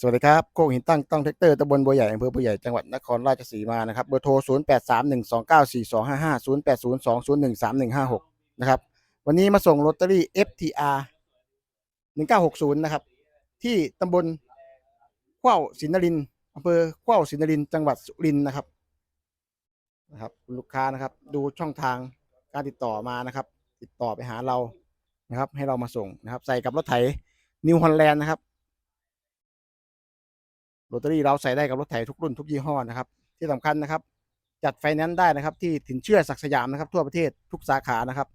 สวัสดีครับโคกหินตั้งต้องแท็กเตอร์ตำบลบัวใหญ่อำเภอบัวใหญ่จังหวัดนครราชสีมานะครับเบอร์โทร 0 8 3 1 2 9 4 2 5 5 0 8 0 2 0 1 3 1 5 6นะครับวันนี้มาส่งลอตเตอรี่ FTR 1960นะครับที่ตำบลขว้าวศรีนรินอำเภอขว้าวศรีนรินจังหวัดสุรินทร์นะครับนะครับลูกค้านะครับดูช่องทางการติดต่อมานะครับ ติดต่อไปหาเรานะครับให้เรามาส่งนะครับใส่กับรถไถนิวฮอลแลนด์นะครับ โรตารี่เราใส่ได้กับรถไถทุกรุ่นทุกยี่ห้อนะครับ ที่สำคัญนะครับ จัดไฟแนนซ์ได้นะครับ ที่สินเชื่อศักสยามนะครับ ทั่วประเทศทุกสาขานะครับ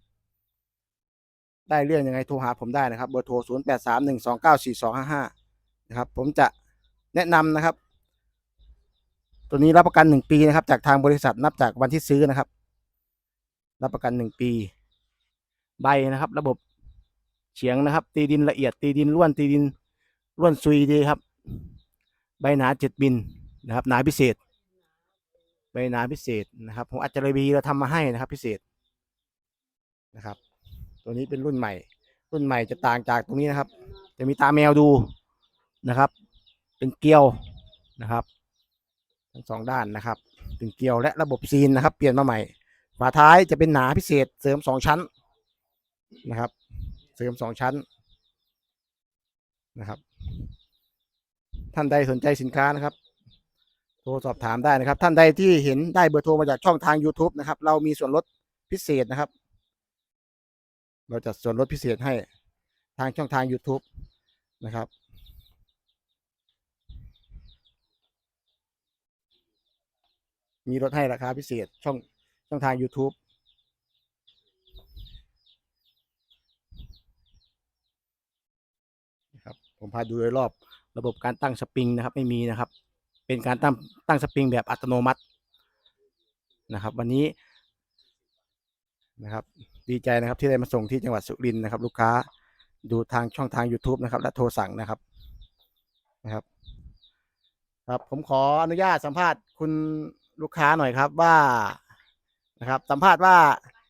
ได้เรื่องยังไงโทรหาผมได้นะครับเบอร์โทร 0 8 3 1 2 9 4 2 5 5 นะครับ ผมจะแนะนำนะครับ ตัวนี้รับประกันหนึ่งปีนะครับ จากทางบริษัทนับจากวันที่ซื้อนะครับ รับประกันหนึ่งปี ใบนะครับ ระบบเฉียงนะครับ ตีดินละเอียดตีดินร่วนตีดินร่วนซุยดีครับ ใบหนาเจ็ดมิลนะครับหนาพิเศษ ใบหนาพิเศษนะครับผมอัจจารบีเราทำมาให้นะครับพิเศษนะครับ ตัวนี้เป็นรุ่นใหม่ รุ่นใหม่จะต่างจากตรงนี้นะครับ จะมีตาแมวดูนะครับ เป็นเกลียวนะครับทั้งสองด้านนะครับเป็นเกลียวและระบบซีนนะครับ เปลี่ยนมาใหม่ ฝาท้ายจะเป็นหนาพิเศษเสริมสองชั้นนะครับ เสริมสองชั้นนะครับ ท่านใดสนใจสินค้านะครับ โทรสอบถามได้นะครับ ท่านใดที่เห็นได้เบอร์โทรมาจากช่องทาง YouTube นะครับ เรามีส่วนลดพิเศษนะครับ เราจะส่วนลดพิเศษให้ทางช่องทาง YouTube นะครับมีลดให้ราคาพิเศษช่องช่องทาง YouTube นะครับผมพาดูโดยรอบ ระบบการตั้งสปริงนะครับไม่มีนะครับ เป็นการตั้งตั้งสปริงแบบอัตโนมัตินะครับ วันนี้นะครับ ดีใจนะครับที่ได้มาส่งที่จังหวัดสุรินทร์นะครับ ลูกค้าดูทางช่องทาง YouTube นะครับ และโทรสั่งนะครับนะครับ ครับผมขออนุญาตสัมภาษณ์คุณลูกค้าหน่อยครับว่านะครับ สัมภาษณ์ว่า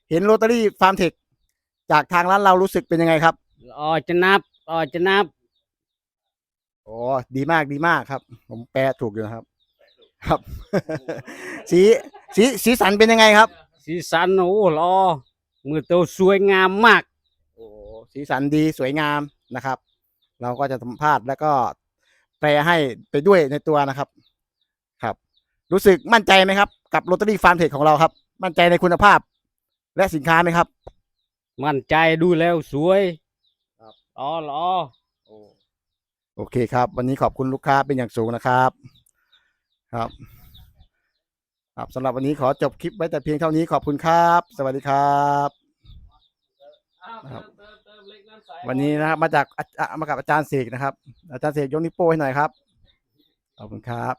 เห็นโรตารี่ฟาร์มเทคจากทางร้านเรารู้สึกเป็นยังไงครับอ๋อจะนับอ๋อจะนับ โอ้ดีมากดีมากครับ ผมแปลถูกอยู่นะครับ ครับ สีสีสีสันเป็นยังไงครับ สีสันโอ้รอมือโตสวยงามมาก โอ้สีสันดีสวยงามนะครับ เราก็จะสัมภาษณ์แล้วก็แปลให้ไปด้วยในตัวนะครับ ครับ รู้สึกมั่นใจไหมครับ กับโรตารี่ฟาร์มเทคของเราครับ มั่นใจในคุณภาพ และสินค้าไหมครับ มั่นใจดูแล้วสวยครับอ๋อรอ โอเคครับ วันนี้ขอบคุณลูกค้าเป็นอย่างสูงนะครับ ครับ ครับสำหรับวันนี้ขอจบคลิปไว้แต่เพียงเท่านี้ขอบคุณครับ สวัสดีครับวันนี้นะครับ มาจากอาอะมากับอาจารย์เสกนะครับ อาจารย์เสกยกนิ้วโป้ให้หน่อยครับขอบคุณครับ